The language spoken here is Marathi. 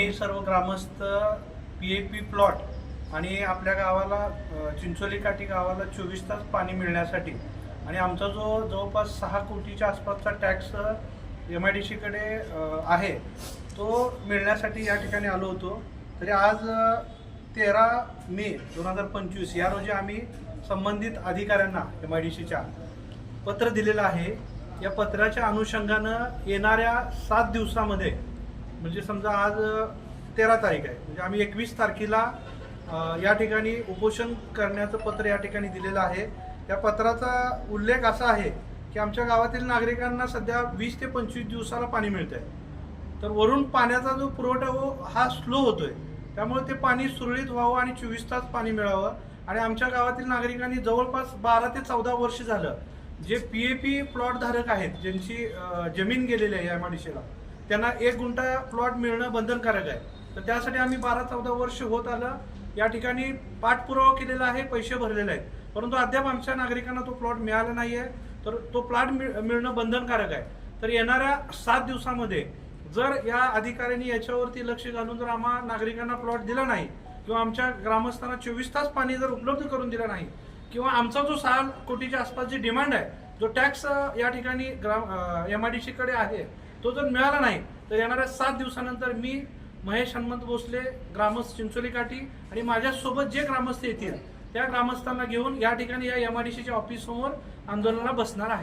आम्ही सर्व ग्रामस्थ पी ए पी प्लॉट आणि आपल्या गावाला चिंचोली काठी गावाला चोवीस तास पाणी मिळण्यासाठी आणि आमचा जो जवळपास सहा कोटीच्या आसपासचा टॅक्स एम आय डी सीकडे आहे तो मिळण्यासाठी या ठिकाणी आलो होतो. तरी आज तेरा मे दोन हजार पंचवीस या रोजी आम्ही संबंधित अधिकाऱ्यांना एम आय डी सीच्या पत्र दिलेलं आहे. या पत्राच्या अनुषंगानं येणाऱ्या सात दिवसामध्ये म्हणजे समजा आज तेरा तारीख आहे. म्हणजे आम्ही एकवीस तारखेला या ठिकाणी उपोषण करण्याचं पत्र या ठिकाणी दिलेलं आहे. या पत्राचा उल्लेख असा आहे की आमच्या गावातील नागरिकांना सध्या वीस ते पंचवीस दिवसाला पाणी मिळत आहे तर वरून पाण्याचा जो पुरवठा हो हा स्लो होतोय. त्यामुळे ते पाणी सुरळीत व्हावं आणि चोवीस तास पाणी मिळावं. आणि आमच्या गावातील नागरिकांनी जवळपास बारा ते चौदा वर्ष झालं J P A P plot धारक आहेत ज्यांची जमीन गेलेली आहे एम त्यांना एक गुंठा प्लॉट मिळणं बंधनकारक आहे. तर त्यासाठी आम्ही बारा चौदा वर्ष होत आलं. या ठिकाणी पाठपुरावा केलेला आहे पैसे भरलेले आहेत. परंतु अद्याप आमच्या नागरिकांना तो प्लॉट मिळाला नाही आहे तर तो प्लॉट मिळणं बंधनकारक आहे. तर येणाऱ्या सात दिवसामध्ये जर या अधिकाऱ्यांनी याच्यावरती लक्ष घालून जर आम्हा नागरिकांना प्लॉट दिला नाही किंवा आमच्या ग्रामस्थांना चोवीस तास पाणी जर उपलब्ध करून दिलं नाही किंवा आमचा जो सहा कोटीच्या आसपास जी डिमांड आहे जो टॅक्स या ठिकाणी ग्राम एम आय डी सीकडे आहे तो जर मिळाला नाही तर येणाऱ्या सात दिवसानंतर मी महेश हनुमंत भोसले ग्रामस्थ चिंचोली काठी आणि माझ्यासोबत जे ग्रामस्थ येतील त्या ग्रामस्थांना घेऊन या ठिकाणी या एम आय डी सीच्या ऑफिससमोर आंदोलनाला बसणार आहे.